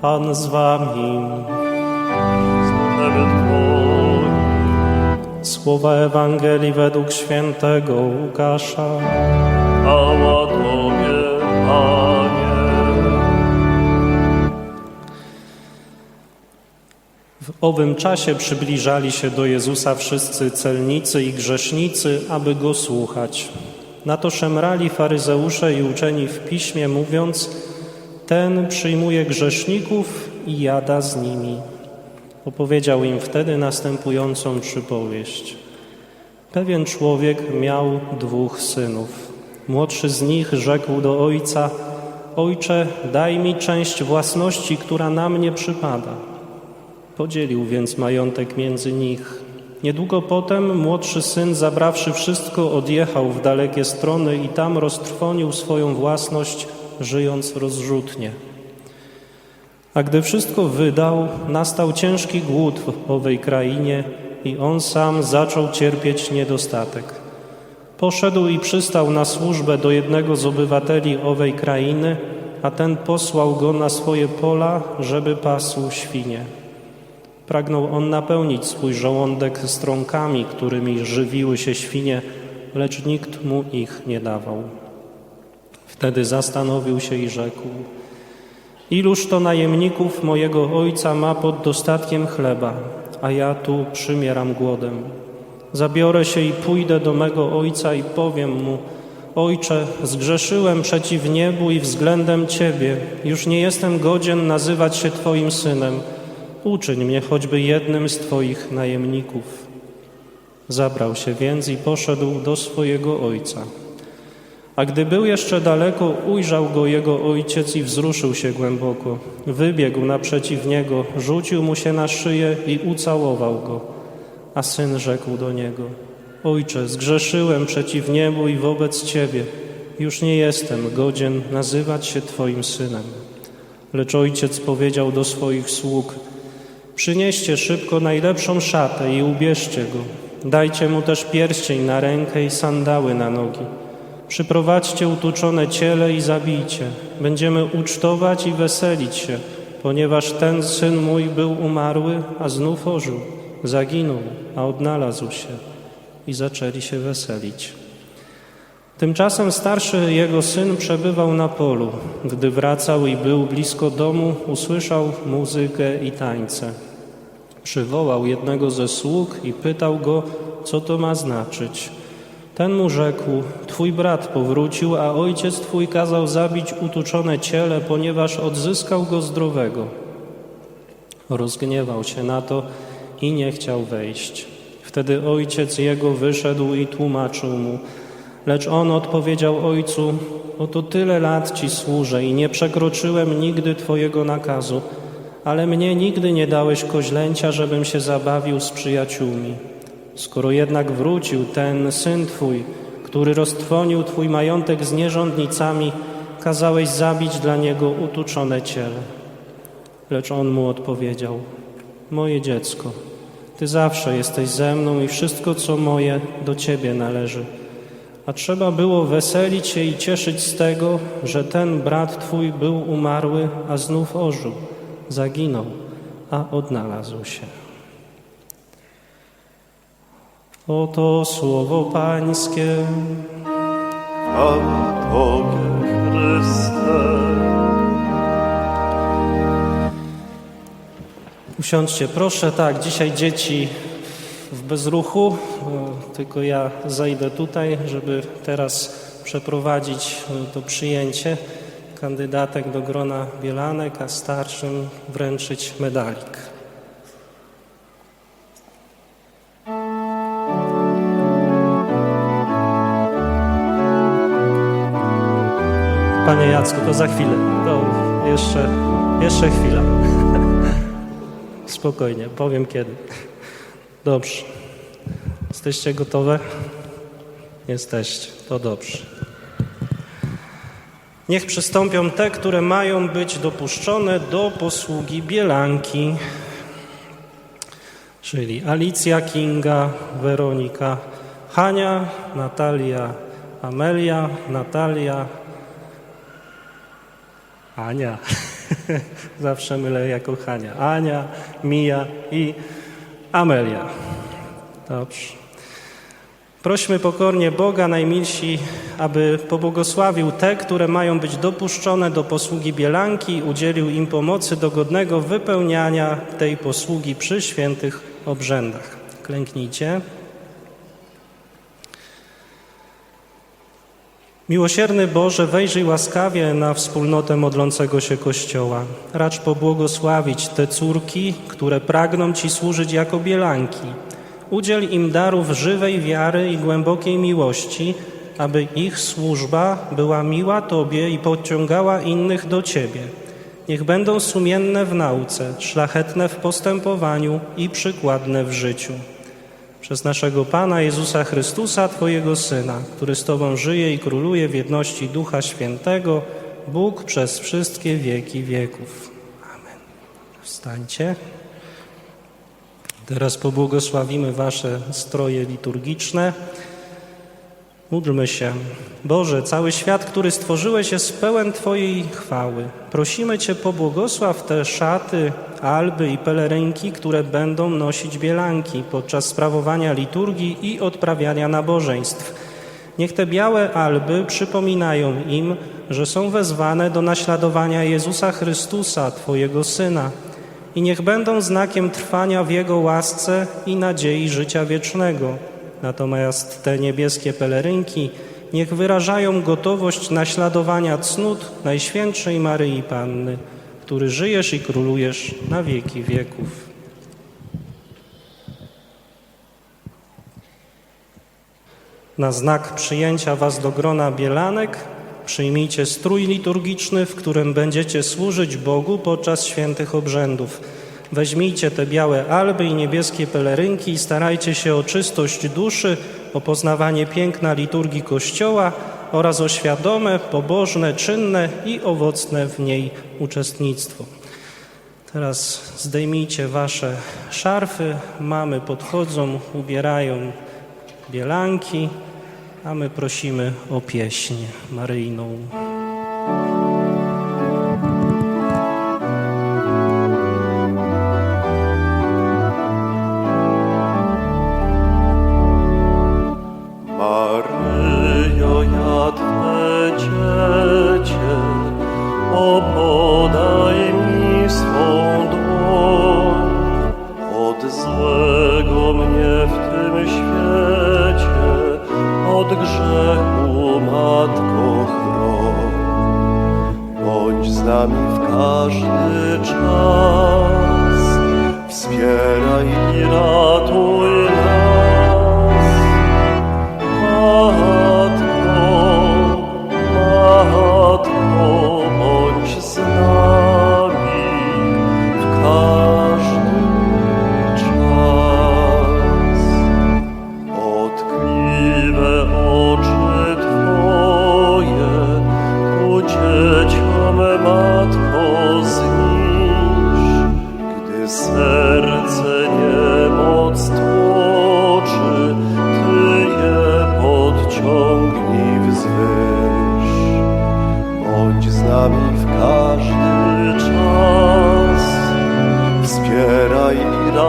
Pan z wami. Słowa Ewangelii według świętego Łukasza. Chwała Tobie, Panie. W owym czasie przybliżali się do Jezusa wszyscy celnicy i grzesznicy, aby Go słuchać. Na to szemrali faryzeusze i uczeni w piśmie, mówiąc, ten przyjmuje grzeszników i jada z nimi. Opowiedział im wtedy następującą przypowieść. Pewien człowiek miał dwóch synów. Młodszy z nich rzekł do ojca, Ojcze, daj mi część własności, która na mnie przypada. Podzielił więc majątek między nich. Niedługo potem młodszy syn, zabrawszy wszystko, odjechał w dalekie strony i tam roztrwonił swoją własność, żyjąc rozrzutnie. A gdy wszystko wydał, nastał ciężki głód w owej krainie i on sam zaczął cierpieć niedostatek. Poszedł i przystał na służbę do jednego z obywateli owej krainy, a ten posłał go na swoje pola, żeby pasł świnie. Pragnął on napełnić swój żołądek strąkami, którymi żywiły się świnie, lecz nikt mu ich nie dawał. Wtedy zastanowił się i rzekł: Iluż to najemników mojego ojca ma pod dostatkiem chleba, a ja tu przymieram głodem. Zabiorę się i pójdę do mego ojca i powiem mu: Ojcze, zgrzeszyłem przeciw niebu i względem Ciebie. Już nie jestem godzien nazywać się Twoim synem. Uczyń mnie choćby jednym z Twoich najemników. Zabrał się więc i poszedł do swojego ojca. A gdy był jeszcze daleko, ujrzał go jego ojciec i wzruszył się głęboko. Wybiegł naprzeciw niego, rzucił mu się na szyję i ucałował go. A syn rzekł do niego: Ojcze, zgrzeszyłem przeciw niebu i wobec ciebie. Już nie jestem godzien nazywać się twoim synem. Lecz ojciec powiedział do swoich sług: Przynieście szybko najlepszą szatę i ubierzcie go. Dajcie mu też pierścień na rękę i sandały na nogi. Przyprowadźcie utuczone ciele i zabijcie. Będziemy ucztować i weselić się, ponieważ ten syn mój był umarły, a znów ożył. Zaginął, a odnalazł się. I zaczęli się weselić. Tymczasem starszy jego syn przebywał na polu. Gdy wracał i był blisko domu, usłyszał muzykę i tańce. Przywołał jednego ze sług i pytał go, co to ma znaczyć. Ten mu rzekł: Twój brat powrócił, a ojciec twój kazał zabić utuczone ciele, ponieważ odzyskał go zdrowego. Rozgniewał się na to i nie chciał wejść. Wtedy ojciec jego wyszedł i tłumaczył mu. Lecz on odpowiedział ojcu: Oto tyle lat ci służę i nie przekroczyłem nigdy twojego nakazu, ale mnie nigdy nie dałeś koźlęcia, żebym się zabawił z przyjaciółmi. Skoro jednak wrócił ten syn twój, który roztrwonił twój majątek z nierządnicami, kazałeś zabić dla niego utuczone ciele. Lecz on mu odpowiedział: Moje dziecko, ty zawsze jesteś ze mną i wszystko, co moje, do ciebie należy. A trzeba było weselić się i cieszyć z tego, że ten brat twój był umarły, a znów ożył, zaginął, a odnalazł się. Oto słowo Pańskie. Chwała Tobie, Chryste. Usiądźcie, proszę. Tak, dzisiaj dzieci w bezruchu, e, tylko ja zajdę tutaj, żeby teraz przeprowadzić e, to przyjęcie kandydatek do grona bielanek, a starszym wręczyć medalik. Panie Jacku, to za chwilę. To jeszcze, jeszcze chwila. Spokojnie, powiem kiedy. Dobrze. Jesteście gotowe? Jesteście, to dobrze. Niech przystąpią te, które mają być dopuszczone do posługi bielanki, czyli Alicja, Kinga, Weronika, Hania, Natalia, Amelia, Natalia, Ania. Zawsze mylę jako Hania. Ania, Mija i Amelia. Dobrze. Prośmy pokornie Boga, najmilsi, aby pobłogosławił te, które mają być dopuszczone do posługi bielanki, udzielił im pomocy do godnego wypełniania tej posługi przy świętych obrzędach. Klęknijcie. Miłosierny Boże, wejrzyj łaskawie na wspólnotę modlącego się Kościoła. Racz pobłogosławić te córki, które pragną Ci służyć jako bielanki. Udziel im darów żywej wiary i głębokiej miłości, aby ich służba była miła Tobie i podciągała innych do Ciebie. Niech będą sumienne w nauce, szlachetne w postępowaniu i przykładne w życiu. Przez naszego Pana Jezusa Chrystusa, Twojego Syna, który z Tobą żyje i króluje w jedności Ducha Świętego, Bóg przez wszystkie wieki wieków. Amen. Wstańcie. Teraz pobłogosławimy Wasze stroje liturgiczne. Módlmy się. Boże, cały świat, który stworzyłeś, jest pełen Twojej chwały. Prosimy Cię, pobłogosław te szaty, alby i pelerynki, które będą nosić bielanki podczas sprawowania liturgii i odprawiania nabożeństw. Niech te białe alby przypominają im, że są wezwane do naśladowania Jezusa Chrystusa, Twojego Syna, i niech będą znakiem trwania w Jego łasce i nadziei życia wiecznego. Natomiast te niebieskie pelerynki niech wyrażają gotowość naśladowania cnót Najświętszej Maryi Panny, który żyjesz i królujesz na wieki wieków. Na znak przyjęcia Was do grona bielanek przyjmijcie strój liturgiczny, w którym będziecie służyć Bogu podczas świętych obrzędów. Weźmijcie te białe alby i niebieskie pelerynki i starajcie się o czystość duszy, o poznawanie piękna liturgii Kościoła oraz o świadome, pobożne, czynne i owocne w niej uczestnictwo. Teraz zdejmijcie wasze szarfy, mamy podchodzą, ubierają bielanki, a my prosimy o pieśń maryjną. O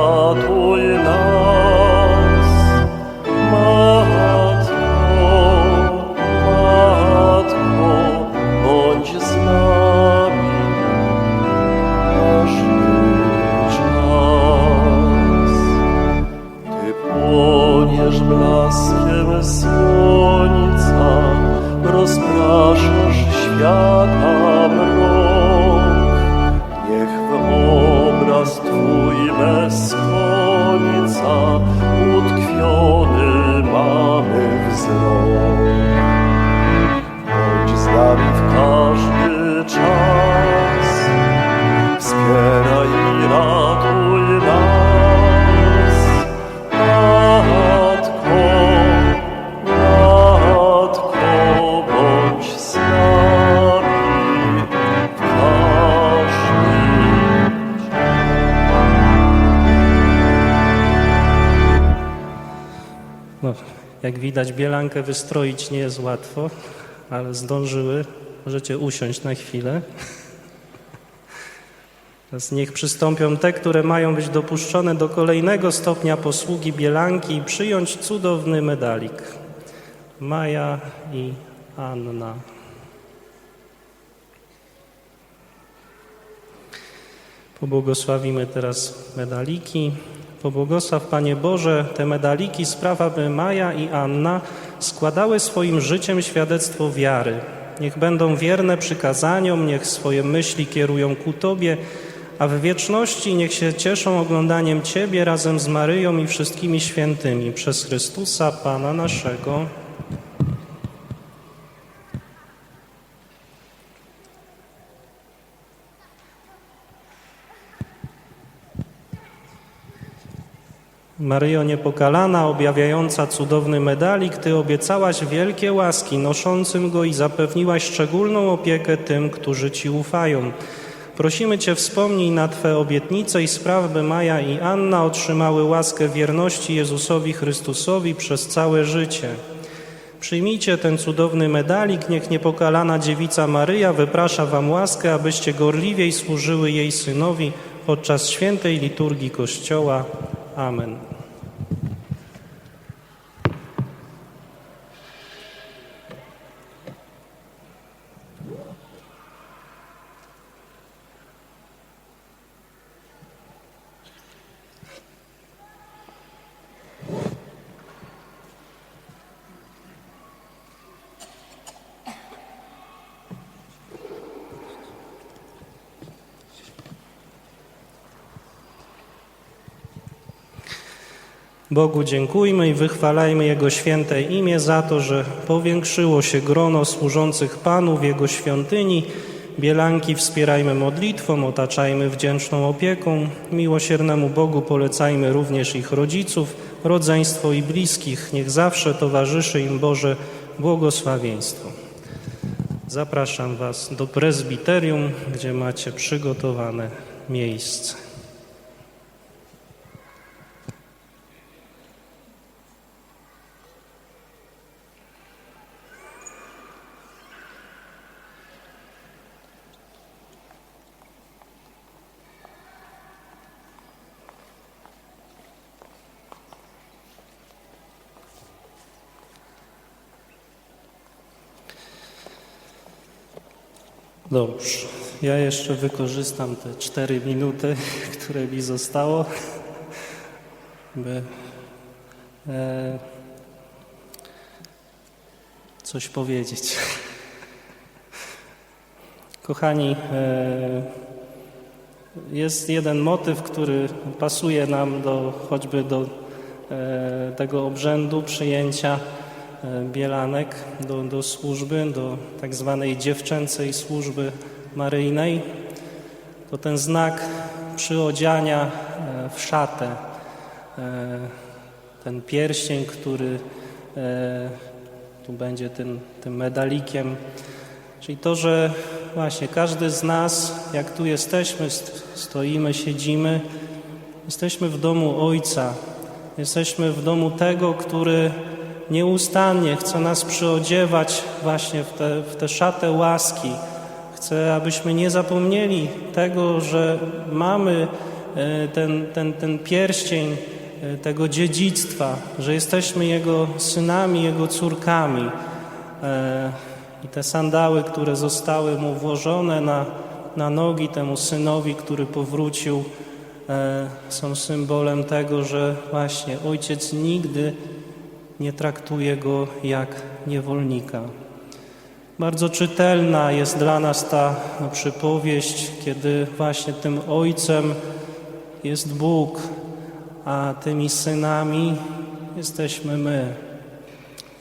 i widać, bielankę wystroić nie jest łatwo, ale zdążyły. Możecie usiąść na chwilę. Teraz niech przystąpią te, które mają być dopuszczone do kolejnego stopnia posługi bielanki i przyjąć cudowny medalik. Maja i Anna. Pobłogosławimy teraz medaliki. Pobłogosław Panie Boże te medaliki spraw, aby Maja i Anna składały swoim życiem świadectwo wiary. Niech będą wierne przykazaniom, niech swoje myśli kierują ku Tobie, a w wieczności niech się cieszą oglądaniem Ciebie razem z Maryją i wszystkimi świętymi przez Chrystusa Pana naszego. Maryjo niepokalana, objawiająca cudowny medalik, Ty obiecałaś wielkie łaski noszącym go i zapewniłaś szczególną opiekę tym, którzy Ci ufają. Prosimy Cię, wspomnij na Twe obietnice i spraw, by Maja i Anna otrzymały łaskę wierności Jezusowi Chrystusowi przez całe życie. Przyjmijcie ten cudowny medalik, niech niepokalana dziewica Maryja wyprasza Wam łaskę, abyście gorliwiej służyły jej Synowi podczas świętej liturgii Kościoła. Amen. Bogu dziękujmy i wychwalajmy Jego święte imię za to, że powiększyło się grono służących Panu w Jego świątyni. Bielanki wspierajmy modlitwą, otaczajmy wdzięczną opieką. Miłosiernemu Bogu polecajmy również ich rodziców, rodzeństwo i bliskich. Niech zawsze towarzyszy im Boże błogosławieństwo. Zapraszam Was do prezbiterium, gdzie macie przygotowane miejsce. Dobrze. Ja jeszcze wykorzystam te cztery minuty, które mi zostało, by e, coś powiedzieć. Kochani, e, jest jeden motyw, który pasuje nam do, choćby do e, tego obrzędu przyjęcia bielanek do, do służby, do tak zwanej dziewczęcej służby maryjnej. To ten znak przyodziania e, w szatę, e, ten pierścień, który e, tu będzie tym, tym medalikiem. Czyli to, że właśnie każdy z nas, jak tu jesteśmy, st- stoimy, siedzimy, jesteśmy w domu Ojca, jesteśmy w domu tego, który nieustannie chce nas przyodziewać właśnie w te, w te szatę łaski. Chce, abyśmy nie zapomnieli tego, że mamy e, ten, ten, ten pierścień e, tego dziedzictwa, że jesteśmy Jego synami, Jego córkami. E, I te sandały, które zostały Mu włożone na, na nogi temu synowi, który powrócił, są symbolem tego, że właśnie Ojciec nigdy nie traktuje go jak niewolnika. Bardzo czytelna jest dla nas ta no, przypowieść, kiedy właśnie tym ojcem jest Bóg, a tymi synami jesteśmy my.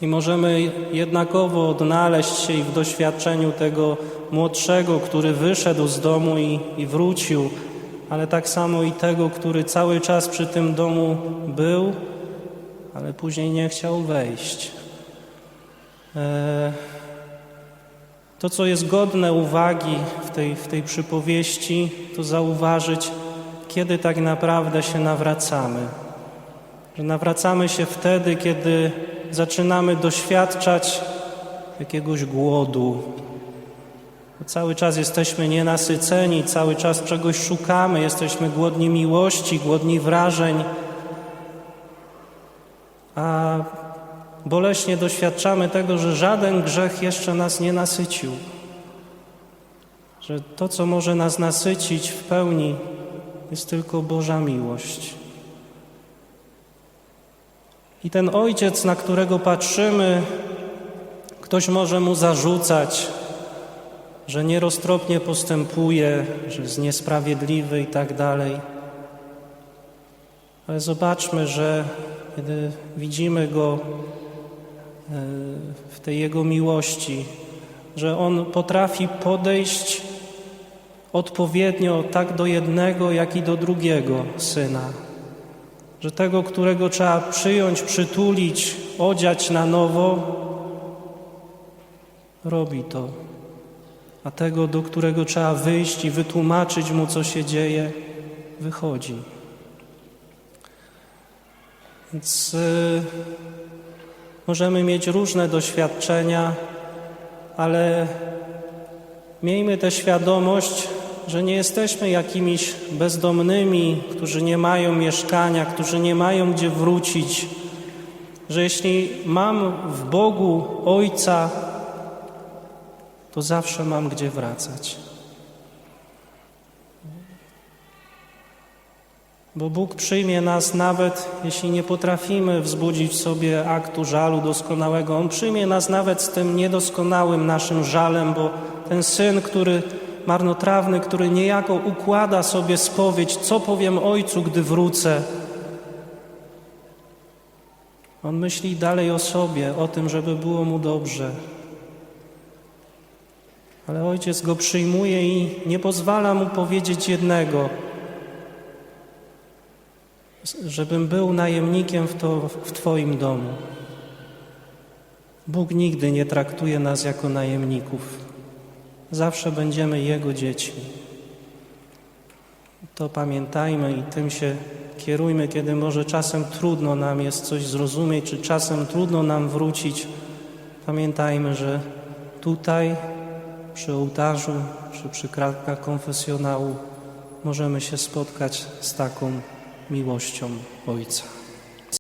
I możemy jednakowo odnaleźć się i w doświadczeniu tego młodszego, który wyszedł z domu i, i wrócił, ale tak samo i tego, który cały czas przy tym domu był, ale później nie chciał wejść. E, To, co jest godne uwagi w tej, w tej przypowieści, to zauważyć, kiedy tak naprawdę się nawracamy. Że nawracamy się wtedy, kiedy zaczynamy doświadczać jakiegoś głodu. cały czas jesteśmy nienasyceni, cały czas czegoś szukamy, jesteśmy głodni miłości, głodni wrażeń, a boleśnie doświadczamy tego, że żaden grzech jeszcze nas nie nasycił. Że to, co może nas nasycić w pełni, jest tylko Boża miłość. I ten ojciec, na którego patrzymy, ktoś może mu zarzucać, że nieroztropnie postępuje, że jest niesprawiedliwy i tak dalej. Ale zobaczmy, że kiedy widzimy go e, w tej jego miłości, że on potrafi podejść odpowiednio tak do jednego, jak i do drugiego syna. Że tego, którego trzeba przyjąć, przytulić, odziać na nowo, robi to. A tego, do którego trzeba wyjść i wytłumaczyć mu, co się dzieje, wychodzi. Więc y, możemy mieć różne doświadczenia, ale miejmy tę świadomość, że nie jesteśmy jakimiś bezdomnymi, którzy nie mają mieszkania, którzy nie mają gdzie wrócić. Że jeśli mam w Bogu Ojca, to zawsze mam gdzie wracać. Bo Bóg przyjmie nas nawet, jeśli nie potrafimy wzbudzić w sobie aktu żalu doskonałego. On przyjmie nas nawet z tym niedoskonałym naszym żalem, bo ten syn, który marnotrawny, który niejako układa sobie spowiedź, co powiem ojcu, gdy wrócę. On myśli dalej o sobie, o tym, żeby było mu dobrze. Ale ojciec go przyjmuje i nie pozwala mu powiedzieć jednego, żebym był najemnikiem w, to, w Twoim domu. Bóg nigdy nie traktuje nas jako najemników. Zawsze będziemy Jego dziećmi. To pamiętajmy i tym się kierujmy, kiedy może czasem trudno nam jest coś zrozumieć, czy czasem trudno nam wrócić. Pamiętajmy, że tutaj przy ołtarzu, czy przy kratkach konfesjonału możemy się spotkać z taką miłością Ojca.